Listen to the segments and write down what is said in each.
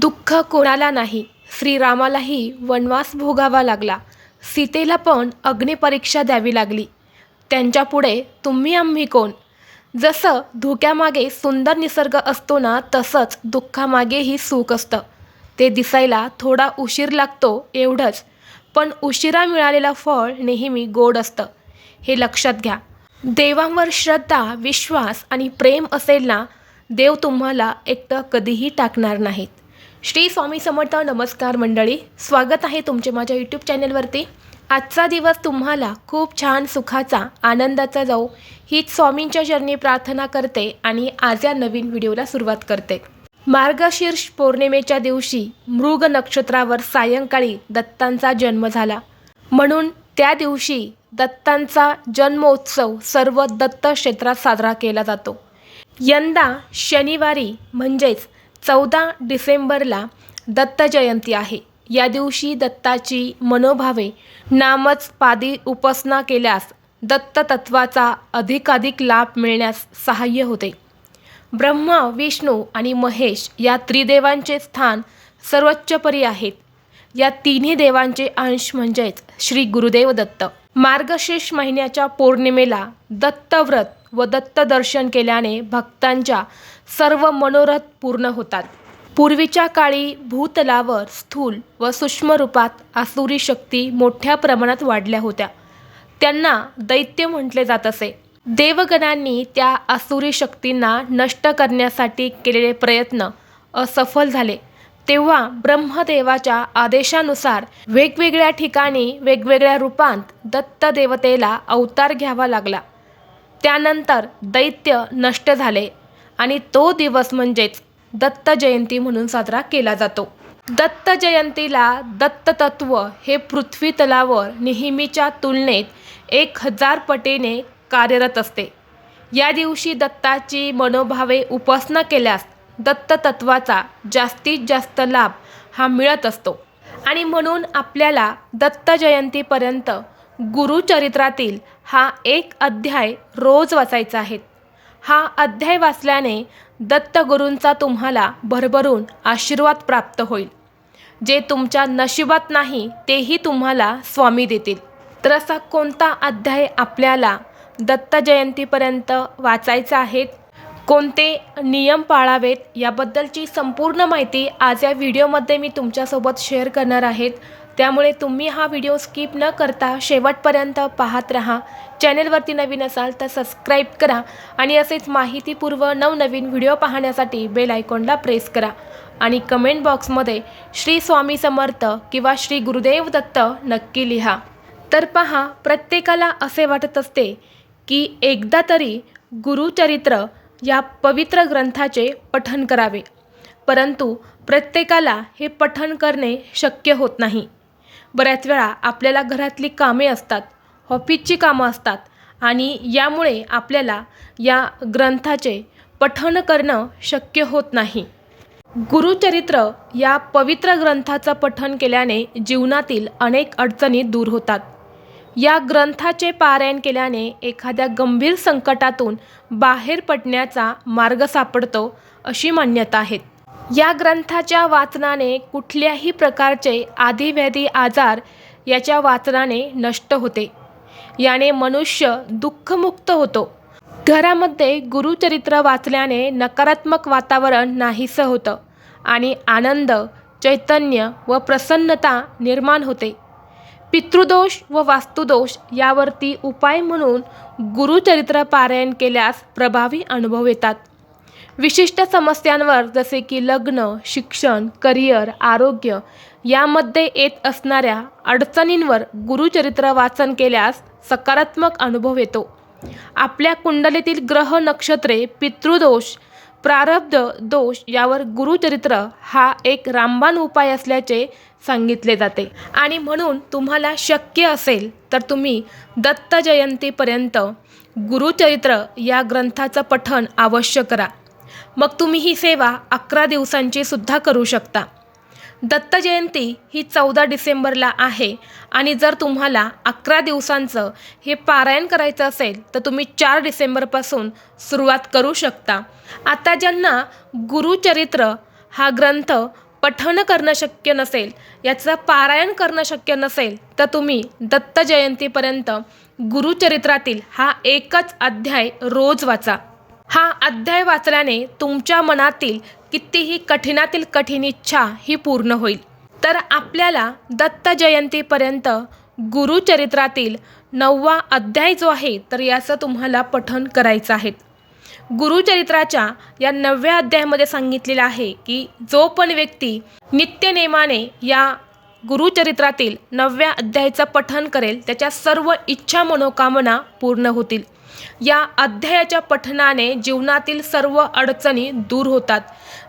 दुःख कोणाला नाही. श्रीरामालाही वनवास भोगावा लागला. सीतेला पण अग्निपरीक्षा द्यावी लागली. त्यांच्यापुढे तुम्ही आम्ही कोण? जसं धुक्यामागे सुंदर निसर्ग असतो ना तसंच दुःखामागेही सुख असतं. ते दिसायला थोडा उशीर लागतो एवढंच पण उशिरा मिळालेलं फळ नेहमी गोड असतं. हे लक्षात घ्या. देवांवर श्रद्धा विश्वास आणि प्रेम असेल ना देव तुम्हाला एकटं कधीही टाकणार नाहीत. श्री स्वामी समर्थ नमस्कार मंडळी स्वागत आहे तुमचे माझ्या यूट्यूब चॅनलवरती आजचा दिवस तुम्हाला खूप छान सुखाचा आनंदाचा जाऊ हीच स्वामींच्या चरणी प्रार्थना करते आणि आज या नवीन व्हिडिओला सुरुवात करते. मार्गशीर्ष पौर्णिमेच्या दिवशी मृग नक्षत्रावर सायंकाळी दत्तांचा जन्म झाला. म्हणून त्या दिवशी दत्तांचा जन्मोत्सव सर्व दत्त क्षेत्रात साजरा केला जातो. यंदा शनिवारी म्हणजेच चौदा डिसेंबरला दत्त जयंती आहे. या दिवशी दत्ताची मनोभावे नामच पादी उपासना केल्यास दत्त तत्वाचा अधिकाधिक लाभ मिळण्यास सहाय्य होते. ब्रह्मा विष्णू आणि महेश या त्रिदेवांचे स्थान सर्वोच्चपरी आहेत. या तिन्ही देवांचे अंश म्हणजेच श्री गुरुदेव दत्त. मार्गशीर्ष महिन्याच्या पौर्णिमेला दत्तव्रत व दत्त दर्शन केल्याने भक्तांच्या सर्व मनोरथ पूर्ण होतात. पूर्वीच्या काळी भूतलावर स्थूल व सूक्ष्म रूपात आसुरी शक्ती मोठ्या प्रमाणात वाढल्या होत्या. त्यांना दैत्य म्हटले जात असे. देवगणांनी त्या आसुरी शक्तींना नष्ट करण्यासाठी केलेले प्रयत्न असफल झाले. तेव्हा ब्रह्मदेवाच्या आदेशानुसार वेगवेगळ्या ठिकाणी वेगवेगळ्या रूपांत दत्त देवतेला अवतार घ्यावा लागला. त्यानंतर दैत्य नष्ट झाले आणि तो दिवस म्हणजेच दत्त जयंती म्हणून साजरा केला जातो. दत्त जयंतीला दत्ततत्व हे पृथ्वी तलावर नेहमीच्या तुलनेत एक हजार पटीने कार्यरत असते. या दिवशी दत्ताची मनोभावे उपासना केल्यास दत्ततत्वाचा जास्तीत जास्त लाभ हा मिळत असतो. आणि म्हणून आपल्याला दत्त जयंतीपर्यंत गुरुचरित्रातील हा एक अध्याय रोज वाचायचा आहे. हा अध्याय वाचल्याने दत्तगुरूंचा तुम्हाला भरभरून आशीर्वाद प्राप्त होईल. जे तुमच्या नशिबात नाही तेही तुम्हाला स्वामी देतील. तर असा कोणता अध्याय आपल्याला दत्त जयंतीपर्यंत वाचायचा आहे? कोणते नियम पाळावेत? याबद्दलची संपूर्ण माहिती आज या व्हिडिओमध्ये मी तुमच्यासोबत शेअर करणार आहेत त्यामुळे तुम्ही हा व्हिडिओ स्किप न करता शेवटपर्यंत पाहत राहा. चॅनेलवरती नवीन असाल तर सबस्क्राईब करा आणि असेच माहितीपूर्व नवनवीन व्हिडिओ पाहण्यासाठी बेल आयकॉनला प्रेस करा. आणि कमेंट बॉक्समध्ये श्री स्वामी समर्थ किंवा श्री गुरुदेव दत्त नक्की लिहा. तर पहा प्रत्येकाला असे वाटत असते की एकदा तरी गुरुचरित्र या पवित्र ग्रंथाचे पठण करावे. परंतु प्रत्येकाला हे पठण करणे शक्य होत नाही. बऱ्याच वेळा आपल्याला घरातली कामे असतात ऑफिसची कामं असतात आणि यामुळे आपल्याला या ग्रंथाचे पठण करणं शक्य होत नाही. गुरुचरित्र या पवित्र ग्रंथाचं पठण केल्याने जीवनातील अनेक अडचणी दूर होतात. या ग्रंथाचे पारायण केल्याने एखाद्या गंभीर संकटातून बाहेर पडण्याचा मार्ग सापडतो अशी मान्यता आहेत. या ग्रंथाच्या वाचनाने कुठल्याही प्रकारचे आधिव्याधी आजार याच्या वाचनाने नष्ट होते. याने मनुष्य दुःखमुक्त होतो. घरामध्ये गुरुचरित्र वाचल्याने नकारात्मक वातावरण नाहीसं होतं आणि आनंद चैतन्य व प्रसन्नता निर्माण होते. पितृदोष व वास्तुदोष यावरती उपाय म्हणून गुरुचरित्र पारायण केल्यास प्रभावी अनुभव येतात. विशिष्ट समस्यांवर जसे की लग्न शिक्षण करिअर आरोग्य यामध्ये येत असणाऱ्या अडचणींवर गुरुचरित्र वाचन केल्यास सकारात्मक अनुभव येतो. आपल्या कुंडलीतील ग्रह नक्षत्रे पितृदोष प्रारब्ध दोष यावर गुरुचरित्र हा एक रामबाण उपाय असल्याचे सांगितले जाते. आणि म्हणून तुम्हाला शक्य असेल तर तुम्ही दत्त जयंतीपर्यंत गुरुचरित्र या ग्रंथाचं पठण अवश्य करा. मग तुम्ही ही सेवा अकरा दिवसांची सुद्धा करू शकता. दत्त जयंती ही चौदा डिसेंबरला आहे आणि जर तुम्हाला अकरा दिवसांचं हे पारायण करायचं असेल तर तुम्ही चार डिसेंबरपासून सुरुवात करू शकता. आता ज्यांना गुरुचरित्र हा ग्रंथ पठण करणं शक्य नसेल याचं पारायण करणं शक्य नसेल तर तुम्ही दत्त जयंतीपर्यंत गुरुचरित्रातील हा एकच अध्याय रोज वाचा. हा अध्याय वाचल्याने तुमच्या मनातील कितीही कठीणातील कठीण इच्छा ही पूर्ण होईल. तर आपल्याला दत्त जयंतीपर्यंत गुरुचरित्रातील नववा अध्याय जो आहे तर याचं तुम्हाला पठण करायचं आहे. गुरुचरित्राच्या या नवव्या अध्यायामध्ये सांगितलेलं आहे की जो पण व्यक्ती नित्यनेमाने या गुरुचरित्रातील नवव्या अध्यायाचं पठण करेल त्याच्या सर्व इच्छा मनोकामना पूर्ण होतील. या अध्यायाच्या पठणाने जीवनातील सर्व अडचणी दूर होतात.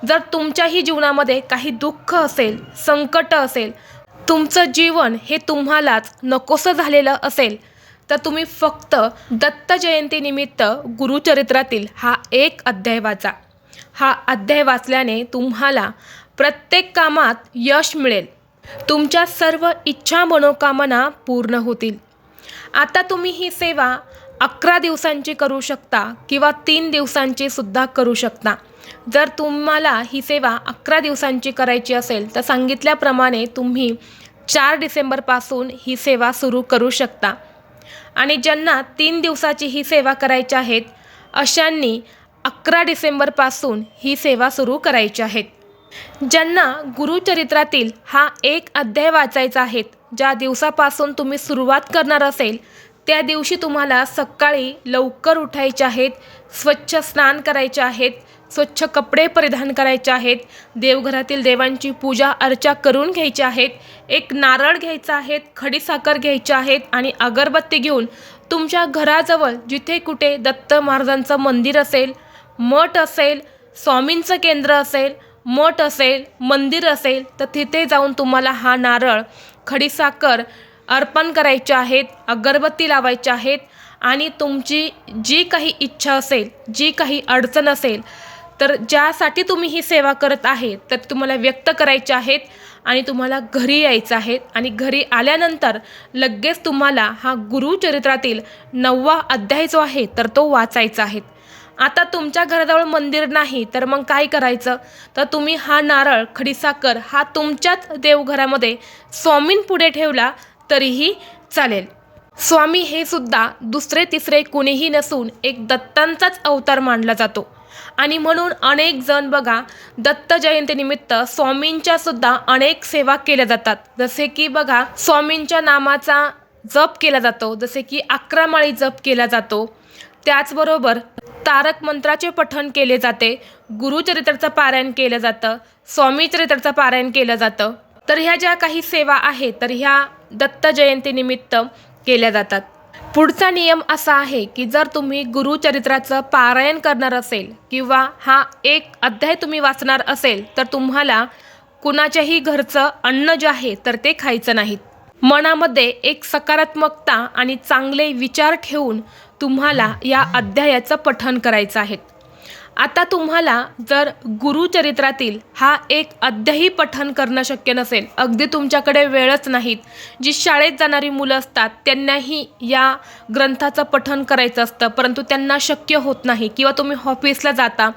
जर तुमच्याही जीवनामध्ये काही दुःख असेल संकट असेल तुमचं जीवन हे तुम्हालाच नकोसं झालेलं असेल तर तुम्ही फक्त दत्त जयंतीनिमित्त गुरुचरित्रातील हा एक अध्याय वाचा. हा अध्याय वाचल्याने तुम्हाला प्रत्येक कामात यश मिळेल. तुमच्या सर्व इच्छा मनोकामना पूर्ण होतील. आता तुम्ही ही सेवा अकरा दिवसांची करू शकता किंवा तीन दिवसांची सुद्धा करू शकता. जर तुम्हाला ही सेवा अकरा दिवसांची करायची असेल तर सांगितल्याप्रमाणे तुम्ही चार डिसेंबरपासून ही सेवा सुरू करू शकता. आणि ज्यांना तीन दिवसाची ही सेवा करायची आहेत अशांनी अकरा डिसेंबरपासून ही सेवा सुरू करायची आहेत. ज्यांना गुरुचरित्रातील हा एक अध्याय वाचायचा आहे ज्या दिवसापासून तुम्ही सुरुवात करणार असेल त्या दिवशी तुम्हाला सकाळी लवकर उठायचे आहेत स्वच्छ स्नान करायचे आहेत स्वच्छ कपडे परिधान करायचे आहेत देवघरातील देवांची पूजा अर्चा करून घ्यायची आहेत एक नारळ घ्यायचा आहेत खडीसाखर घ्यायचे आहेत आणि अगरबत्ती घेऊन तुमच्या घराजवळ जिथे कुठे दत्त महाराजांचं मंदिर असेल मठ असेल स्वामींचं केंद्र असेल मठ असेल मंदिर असेल तर तिथे जाऊन तुम्हाला हा नारळ खडीसाखर अर्पण करायचे आहेत अगरबत्ती लावायच्या आहेत आणि तुमची जी काही इच्छा असेल जी काही अडचण असेल तर ज्यासाठी तुम्ही ही सेवा करत आहे तर तुम्हाला व्यक्त करायचे आहेत आणि तुम्हाला घरी यायचं आहे. आणि घरी आल्यानंतर लगेच तुम्हाला हा गुरुचरित्रातील नववा अध्याय जो आहे तर तो वाचायचा आहे. आता तुमच्या घराजवळ मंदिर नाही तर मग काय करायचं? तर तुम्ही हा नारळ खडीसाकर हा तुमच्याच देवघरामध्ये स्वामींपुढे ठेवला तरीही चालेल. स्वामी हे सुद्धा दुसरे तिसरे कुणीही नसून एक दत्तांचाच अवतार मानला जातो. आणि म्हणून अनेक जण बघा दत्त जयंतीनिमित्त स्वामींच्या सुद्धा अनेक सेवा केल्या जातात. जसे की बघा स्वामींच्या नामाचा जप केला जातो. जसे की अकरा माळी जप केला जातो. त्याचबरोबर तारक मंत्राचे पठण केले जाते. गुरुचरित्राचं पारायण केलं जातं. स्वामी चरित्राचं पारायण केलं जातं. तर ह्या ज्या काही सेवा आहेत तर ह्या दत्त जयंतीनिमित्त केल्या जातात. पुढचा नियम असा आहे की जर तुम्ही गुरुचरित्राचं पारायण करणार असेल किंवा हा एक अध्याय तुम्ही वाचणार असेल तर तुम्हाला कुणाच्याही घरचं अन्न जे आहे तर ते खायचं नाहीत. मनामध्ये एक सकारात्मकता आणि चांगले विचार ठेवून तुम्हाला या अध्यायाचं पठण करायचं आहे. आता तुम्हाला जर गुरुचरित्रातील हा एक अध्यायी पठण करणं शक्य नसेल अगदी तुमच्याकडे वेळच नाहीत जी शाळेत जाणारी मुलं असतात त्यांनाही या ग्रंथाचं पठण करायचं असतं परंतु त्यांना शक्य होत नाही किंवा तुम्ही ऑफिसला जाता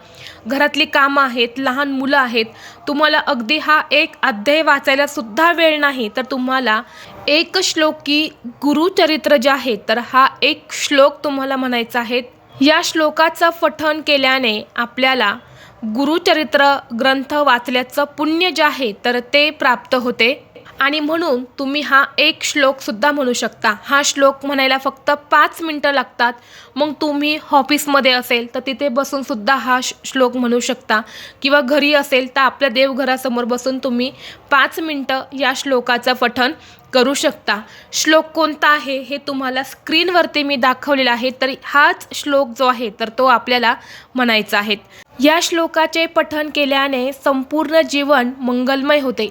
घरातली कामं आहेत लहान मुलं आहेत तुम्हाला अगदी हा एक अध्याय वाचायला सुद्धा वेळ नाही तर तुम्हाला एक श्लोकी गुरुचरित्र जे आहे तर हा एक श्लोक तुम्हाला म्हणायचा आहे या श्लोकाचं पठण केल्याने आपल्याला गुरुचरित्र ग्रंथ वाचल्याचं पुण्य जे आहे तर ते प्राप्त होते. आणि म्हणून तुम्ही हा एक श्लोकसुद्धा म्हणू शकता. हा श्लोक म्हणायला फक्त पाच मिनटं लागतात. मग तुम्ही ऑफिसमध्ये असेल तर तिथे बसूनसुद्धा हा श श्लोक म्हणू शकता. किंवा घरी असेल तर आपल्या देवघरासमोर बसून तुम्ही पाच मिनटं या श्लोकाचं पठण करू शकता. श्लोक कोणता आहे हे तुम्हाला स्क्रीनवरती मी दाखवलेला आहे तर हाच श्लोक जो आहे तर तो आपल्याला म्हणायचा आहे. या श्लोकाचे पठण केल्याने संपूर्ण जीवन मंगलमय होते.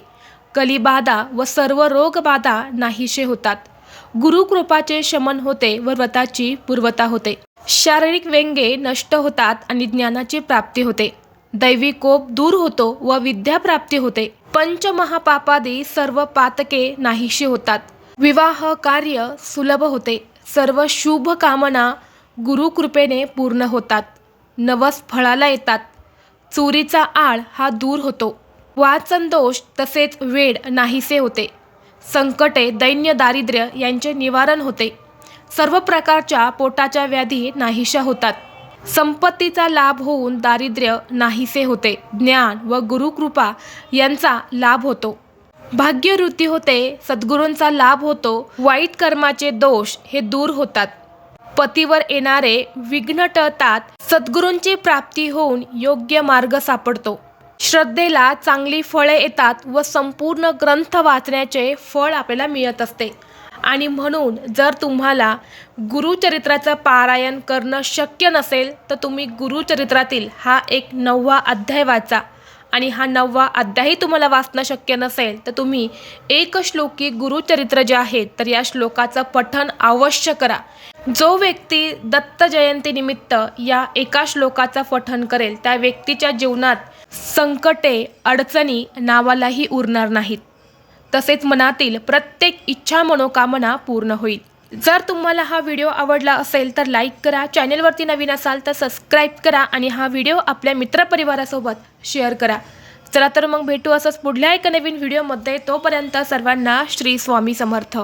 कलिबाधा व सर्व रोगबाधा नाहीशे होतात. गुरुकृपाचे शमन होते व व्रताची पूर्वता होते. शारीरिक व्यंगे नष्ट होतात आणि ज्ञानाची प्राप्ती होते. दैवी कोप दूर होतो व विद्याप्राप्ती होते. पंचमहापापादी सर्व पातके नाहीशी होतात. विवाह कार्य सुलभ होते. सर्व शुभ कामना गुरुकृपेने पूर्ण होतात. नवस फळाला येतात. चोरीचा आळ हा दूर होतो. वाचन दोष तसेच वेड नाहीसे होते. संकटे दैन्य दारिद्र्य यांचे निवारण होते. सर्व प्रकारच्या पोटाच्या व्याधी नाहीशा होतात. संपत्तीचा लाभ होऊन दारिद्र्य नाहीसे होते. ज्ञान व गुरुकृपा यांचा लाभ होतो. भाग्यवृत्ती होते सद्गुरूंचा लाभ होतो वाईट कर्माचे दोष हे दूर होतात. पतीवर येणारे विघ्न टळतात सद्गुरूंची प्राप्ती होऊन योग्य मार्ग सापडतो. श्रद्धेला चांगली फळे येतात व संपूर्ण ग्रंथ वाचण्याचे फळ आपल्याला मिळत असते. आणि म्हणून जर तुम्हाला गुरुचरित्राचं पारायण करणं शक्य नसेल तर तुम्ही गुरुचरित्रातील हा एक नववा अध्याय वाचा. आणि हा नववा अध्यायही तुम्हाला वाचणं शक्य नसेल तर तुम्ही एक श्लोकी गुरुचरित्र जे आहे तर या श्लोकाचं पठन अवश्य करा. जो व्यक्ती दत्त जयंतीनिमित्त या एका श्लोकाचं पठन करेल त्या व्यक्तीच्या जीवनात संकटे अडचणी नावालाही उरणार नाहीत. तसेच मनातील प्रत्येक इच्छा मनोकामना पूर्ण होईल. जर तुम्हाला हा व्हिडिओ आवडला असेल तर लाईक करा चॅनेलवरती नवीन असाल तर सबस्क्राईब करा आणि हा व्हिडिओ आपल्या मित्रपरिवारासोबत शेअर करा. चला तर मग भेटू असंच पुढल्या एका नवीन व्हिडिओमध्ये. तोपर्यंत सर्वांना श्री स्वामी समर्थ.